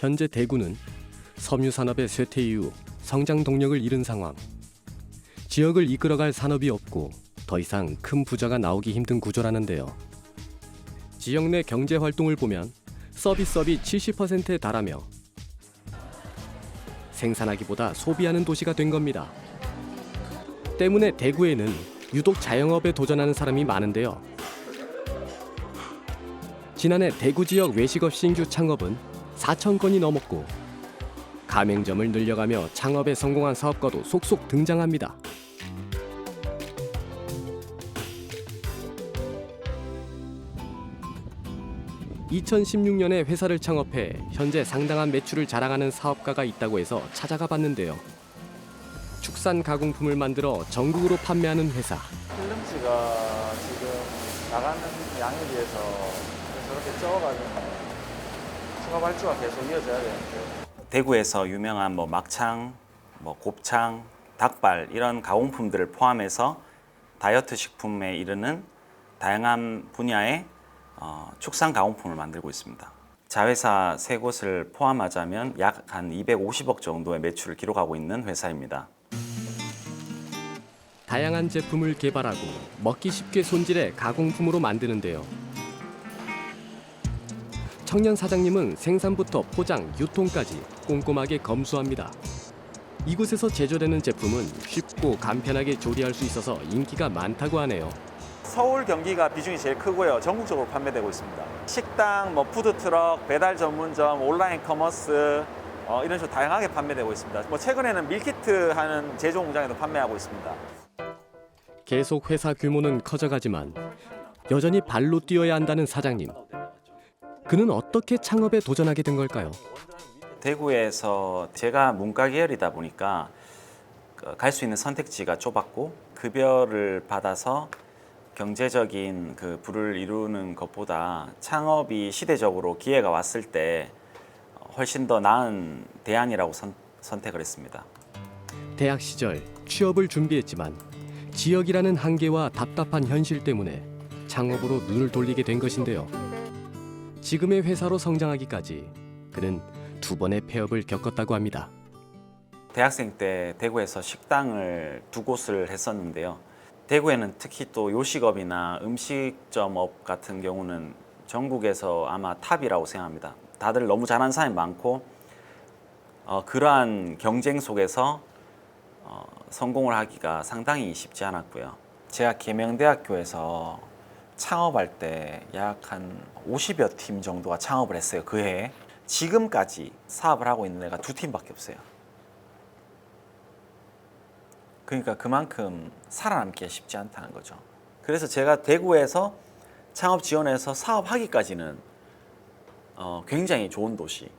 현재 대구는 섬유 산업의 쇠퇴 이후 성장 동력을 잃은 상황. 지역을 이끌어갈 산업이 없고 더 이상 큰 부자가 나오기 힘든 구조라는데요. 지역 내 경제 활동을 보면 서비스업이 70%에 달하며 생산하기보다 소비하는 도시가 된 겁니다. 때문에 대구에는 유독 자영업에 도전하는 사람이 많은데요. 지난해 대구 지역 외식업 신규 창업은 4천 건이 넘었고 가맹점을 늘려가며 창업에 성공한 사업가도 속속 등장합니다. (2016년에) 회사를 창업해 현재 상당한 매출을 자랑하는 사업가가 있다고 해서 찾아가 봤는데요 축산 가공품을 만들어 전국으로 판매하는 회사 필름지가 지금 나가는 양에 비해서 저렇게 적어가지고 추가 발주가 계속 이어져야 되는데 대구에서 유명한 뭐 막창, 뭐 곱창, 닭발 이런 가공품들을 포함해서 다이어트 식품에 이르는 다양한 분야의 어, 축산 가공품을 만들고 있습니다. 자회사 세 곳을 포함하자면 약 한 250억 정도의 매출을 기록하고 있는 회사입니다. 다양한 제품을 개발하고 먹기 쉽게 손질해 가공품으로 만드는데요. 청년 사장님은 생산부터 포장, 유통까지 꼼꼼하게 검수합니다. 이곳에서 제조되는 제품은 쉽고 간편하게 조리할 수 있어서 인기가 많다고 하네요. 서울 경기가 비중이 제일 크고요 전국적으로 판매되고 있습니다 식당, 뭐 푸드트럭, 배달 전문점, 온라인 커머스 어, 이런 식으로 다양하게 판매되고 있습니다 뭐 최근에는 밀키트 하는 제조 공장에도 판매하고 있습니다 계속 회사 규모는 커져가지만 여전히 발로 뛰어야 한다는 사장님. 그는 어떻게 창업에 도전하게 된 걸까요? 대구에서 제가 문과 계열이다 보니까 갈 수 있는 선택지가 좁았고 급여를 받아서 경제적인 그 부를 이루는 것보다 창업이 시대적으로 기회가 왔을 때 훨씬 더 나은 대안이라고 선, 선택을 했습니다. 대학 시절 취업을 준비했지만 지역이라는 한계와 답답한 현실 때문에 창업으로 눈을 돌리게 된 것인데요. 지금의 회사로 성장하기까지 그는 두 번의 폐업을 겪었다고 합니다. 대학생 때 대구에서 식당을 두 곳을 했었는데요. 대구에는 특히 또 요식업이나 음식점업 같은 경우는 전국에서 아마 탑이라고 생각합니다. 다들 너무 잘하는 사람이 많고 어, 그러한 경쟁 속에서 어, 성공을 하기가 상당히 쉽지 않았고요. 제가 계명대학교에서 창업할 때 약 한 50여 팀 정도가 창업을 했어요. 그 해에. 지금까지 사업을 하고 있는 애가 두 팀밖에 없어요. 그러니까 그만큼 살아남기가 쉽지 않다는 거죠. 그래서 제가 대구에서 창업 지원해서 사업하기까지는 어, 굉장히 좋은 도시.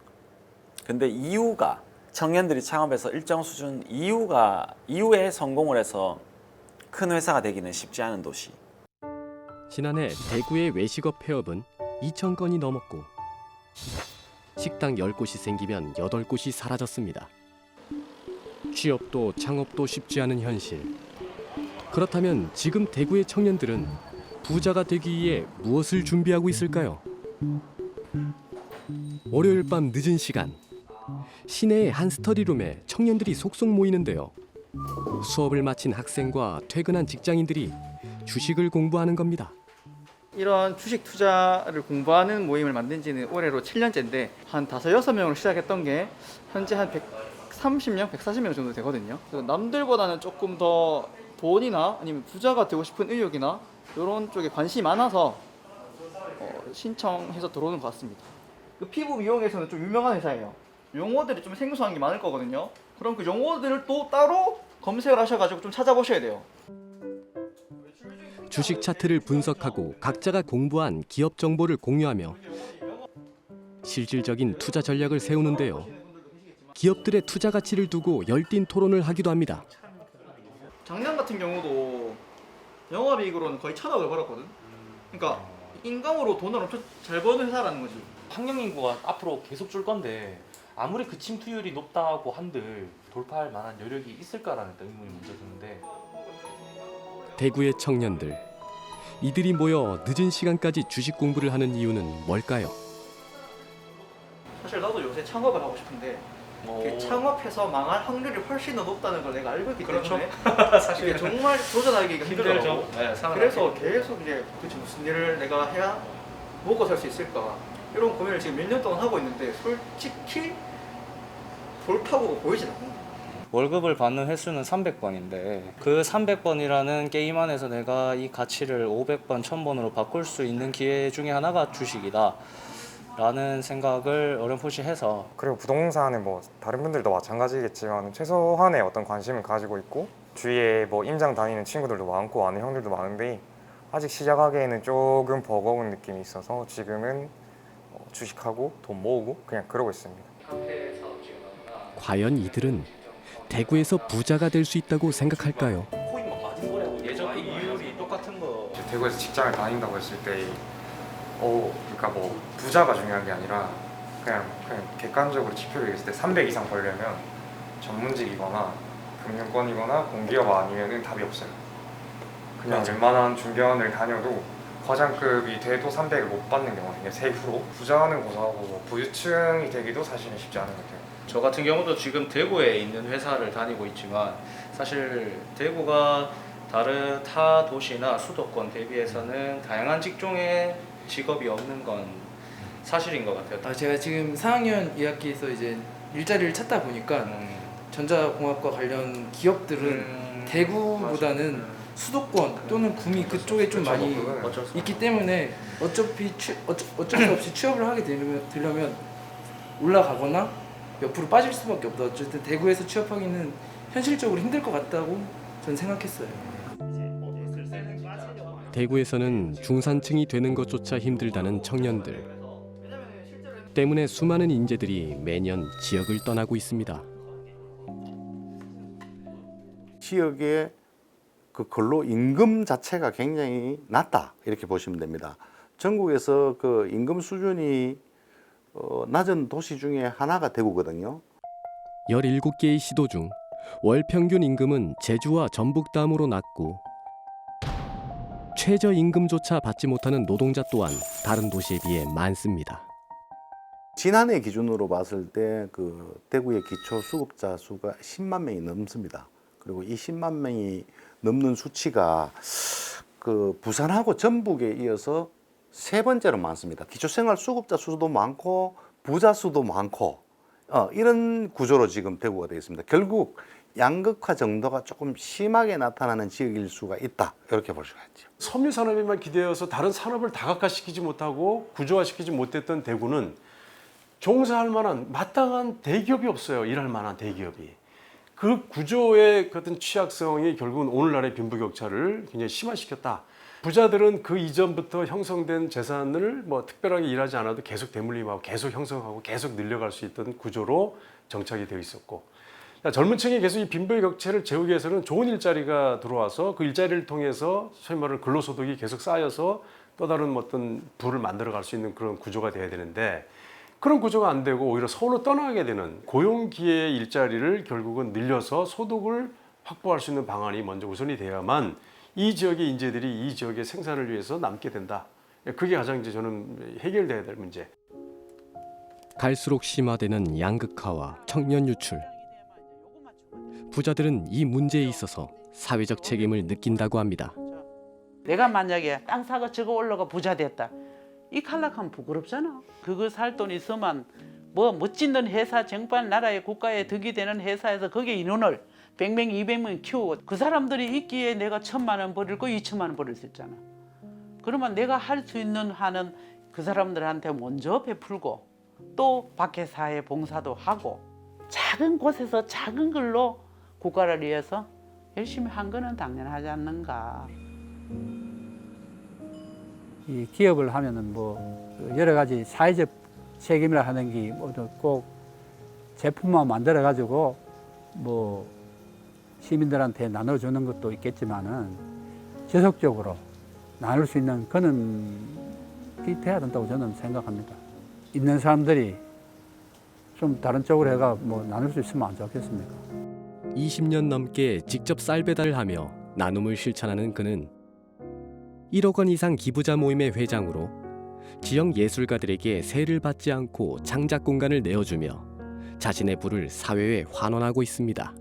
근데 이유가 청년들이 창업해서 일정 수준 이유가 이후에 성공을 해서 큰 회사가 되기는 쉽지 않은 도시. 지난해 대구의 외식업 폐업은 2천 건이 넘었고 식당 10곳이 생기면 8곳이 사라졌습니다. 취업도 창업도 쉽지 않은 현실. 그렇다면 지금 대구의 청년들은 부자가 되기 위해 무엇을 준비하고 있을까요? 월요일 밤 늦은 시간 시내의 한 스터디룸에 청년들이 속속 모이는데요. 수업을 마친 학생과 퇴근한 직장인들이 주식을 공부하는 겁니다. 이런 주식 투자를 공부하는 모임을 만든 지는 올해로 7년째인데 한 5, 6명으로 시작했던 게 현재 한 130명, 140명 정도 되거든요. 남들보다는 조금 더 돈이나 아니면 부자가 되고 싶은 의욕이나 이런 쪽에 관심이 많아서 어, 신청해서 들어오는 것 같습니다. 그 피부 미용에서는 좀 유명한 회사예요. 용어들이 좀 생소한 게 많을 거거든요. 그럼 그 용어들을 또 따로 검색을 하셔가지고 좀 찾아보셔야 돼요. 주식 차트를 분석하고 각자가 공부한 기업 정보를 공유하며 실질적인 투자 전략을 세우는데요. 기업들의 투자 가치를 두고 열띤 토론을 하기도 합니다. 작년 같은 경우도 영업이익으로는 거의 천억을 벌었거든. 그러니까 인감으로 돈을 엄청 잘 버는 회사라는 거지. 학령 인구가 앞으로 계속 줄 건데 아무리 그 침투율이 높다고 한들 돌파할 만한 여력이 있을까라는 의문이 먼저 드는데 대구의 청년들 이들이 모여 늦은 시간까지 주식 공부를 하는 이유는 뭘까요? 사실 나도 요새 창업을 하고 싶은데 이게 창업해서 망할 확률이 훨씬 더 높다는 걸 내가 알고 있기 그렇죠. 때문에 사실 정말 도전하기가 힘들더라고. 네, 그래서 계속 이제 도대체 무슨 일을 내가 해야 먹고 살 수 있을까 이런 고민을 지금 몇 년 동안 하고 있는데 솔직히 볼타고 보이진 않는 월급을 받는 횟수는 300번인데 그 300번이라는 게임 안에서 내가 이 가치를 500번, 1000번으로 바꿀 수 있는 기회 중에 하나가 주식이다. 라는 생각을 어렴풋이 해서 그리고 부동산은 뭐 다른 분들도 마찬가지겠지만 최소한의 어떤 관심을 가지고 있고 주위에 뭐 임장 다니는 친구들도 많고 아는 형들도 많은데 아직 시작하기에는 조금 버거운 느낌이 있어서 지금은 어, 주식하고 돈 모으고 그냥 그러고 있습니다. 과연 이들은 대구에서 부자가 될 수 있다고 생각할까요? 대구에서 직장을 다닌다고 했을 때, 어, 그러니까 뭐 부자가 중요한 게 아니라 그냥 그냥 객관적으로 지표를 얘기했을 때 300 이상 벌려면 전문직이거나 금융권이거나 공기업 아니면은 답이 없어요. 그냥 맞아. 웬만한 중견을 다녀도 과장급이 돼도 300을 못 받는 경우가 그냥 세후로 부자는 고사하고 뭐 부유층이 되기도 사실은 쉽지 않은 것 같아요. 저 같은 경우도 지금 대구에 있는 회사를 다니고 있지만 사실 대구가 다른 타 도시나 수도권 대비해서는 다양한 직종의 직업이 없는 건 사실인 것 같아요. 아, 제가 지금 4학년 2학기에서 이제 일자리를 찾다 보니까 음, 전자공학과 관련 기업들은 음, 대구보다는 맞아. 수도권 또는 구미 그쪽에 좀 많이 그거는 어쩔 수 있기 때문에 어차피 취, 어쩌, 어쩔 수 없이 취업을 하게 되려면, 되려면 올라가거나 옆으로 빠질 수밖에 없다. 어쨌든 대구에서 취업하기는 현실적으로 힘들 것 같다고 저는 생각했어요. 대구에서는 중산층이 되는 것조차 힘들다는 청년들. 때문에 수많은 인재들이 매년 지역을 떠나고 있습니다. 지역의 그 근로 임금 자체가 굉장히 낮다 이렇게 보시면 됩니다. 전국에서 그 임금 수준이 어, 낮은 도시 중에 하나가 대구거든요. 17개의 시도 중 월 평균 임금은 제주와 전북 다음으로 낮고 최저 임금조차 받지 못하는 노동자 또한 다른 도시에 비해 많습니다. 지난해 기준으로 봤을 때 그 대구의 기초 수급자 수가 10만 명이 넘습니다. 그리고 이 10만 명이 넘는 수치가 그 부산하고 전북에 이어서 세 번째로 많습니다. 기초생활 수급자 수도 많고 부자 수도 많고 어, 이런 구조로 지금 대구가 되어 있습니다. 결국 양극화 정도가 조금 심하게 나타나는 지역일 수가 있다 이렇게 볼 수가 있죠. 섬유 산업에만 기대어서 다른 산업을 다각화시키지 못하고 구조화시키지 못했던 대구는 종사할 만한 마땅한 대기업이 없어요. 일할 만한 대기업이. 그 구조의 그 어떤 취약성이 결국은 오늘날의 빈부격차를 굉장히 심화시켰다. 부자들은 그 이전부터 형성된 재산을 뭐 특별하게 일하지 않아도 계속 대물림하고 계속 형성하고 계속 늘려갈 수 있던 구조로 정착이 되어 있었고 자, 젊은 층이 계속 이 빈부의 격차를 재우기 위해서는 좋은 일자리가 들어와서 그 일자리를 통해서 소위 말하는 근로소득이 계속 쌓여서 또 다른 어떤 부를 만들어 갈 수 있는 그런 구조가 돼야 되는데 그런 구조가 안 되고 오히려 서울로 떠나게 되는 고용 기회의 일자리를 결국은 늘려서 소득을 확보할 수 있는 방안이 먼저 우선이 돼야만 이 지역의 인재들이 이 지역의 생산을 위해서 남게 된다. 그게 가장 이제 저는 해결돼야 될 문제. 갈수록 심화되는 양극화와 청년 유출. 부자들은 이 문제에 있어서 사회적 책임을 느낀다고 합니다. 내가 만약에 땅 사고 저거 올라가 부자 됐다. 이 칼락하면 부끄럽잖아. 그거 살 돈 있으면 뭐 멋진 회사 정반 나라의 국가에 득이 되는 회사에서 거기에 인원을 100명, 200명 키우고 그 사람들이 있기에 내가 천만 원 벌을 거 2천만 원 벌을 수 있잖아. 그러면 내가 할 수 있는 한은 그 사람들한테 먼저 베풀고 또 밖에 사회 봉사도 하고 작은 곳에서 작은 걸로 국가를 위해서 열심히 한 거는 당연하지 않는가. 이 기업을 하면은 뭐 여러 가지 사회적 책임이라 하는 게 꼭 제품만 만들어 가지고 뭐 시민들한테 나눠주는 것도 있겠지만은 지속적으로 나눌 수 있는 그런 게 돼야 된다고 저는 생각합니다. 있는 사람들이 좀 다른 쪽으로 해가 뭐 나눌 수 있으면 안 좋겠습니까? 20년 넘게 직접 쌀 배달을 하며 나눔을 실천하는 그는 1억 원 이상 기부자 모임의 회장으로 지역 예술가들에게 세를 받지 않고 창작 공간을 내어주며 자신의 부를 사회에 환원하고 있습니다.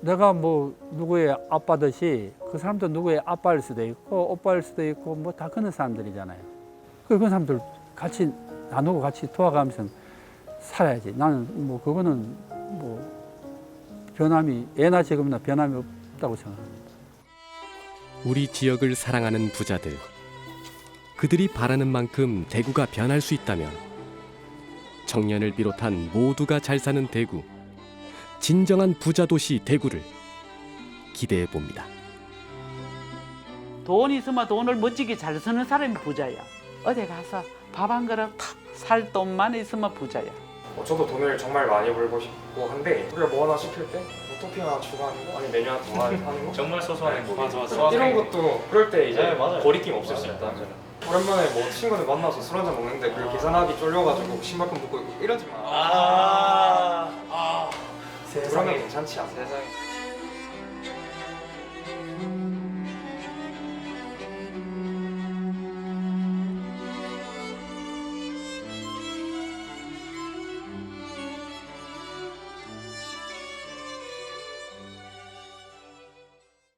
내가 뭐 누구의 아빠듯이 그 사람도 누구의 아빠일 수도 있고 오빠일 수도 있고 뭐 다 그런 사람들이잖아요. 그 그런 사람들 같이 나누고 같이 도와가면서 살아야지. 나는 뭐 그거는 뭐 변함이 예나 지금이나 변함이 없다고 생각합니다. 우리 지역을 사랑하는 부자들. 그들이 바라는 만큼 대구가 변할 수 있다면 청년을 비롯한 모두가 잘 사는 대구. 진정한 부자 도시 대구를 기대해 봅니다. 돈 있으면 돈을 멋지게 잘 쓰는 사람이 부자야. 어디 가서 밥 한 그릇 탁살 돈만 있으면 부자야. 어, 저도 돈을 정말 많이 벌고 싶고 한데 우리가 뭐 하나 시킬 때 뭐 토핑 하나 추가하는 거 아니면 메뉴 하나 더 하는 거 정말 소소한 행복. 맞아, 이런 것도 그럴 때 이제 네, 맞아요. 거리낌 없을 수 맞아요, 있다 맞아요. 오랜만에 뭐 친구들 만나서 술 한잔 먹는데 그걸 계산하기 쫄려가지고 신발끈 묶고 이러지 마 아, 아, 그러면 괜찮지 않아? 세상에.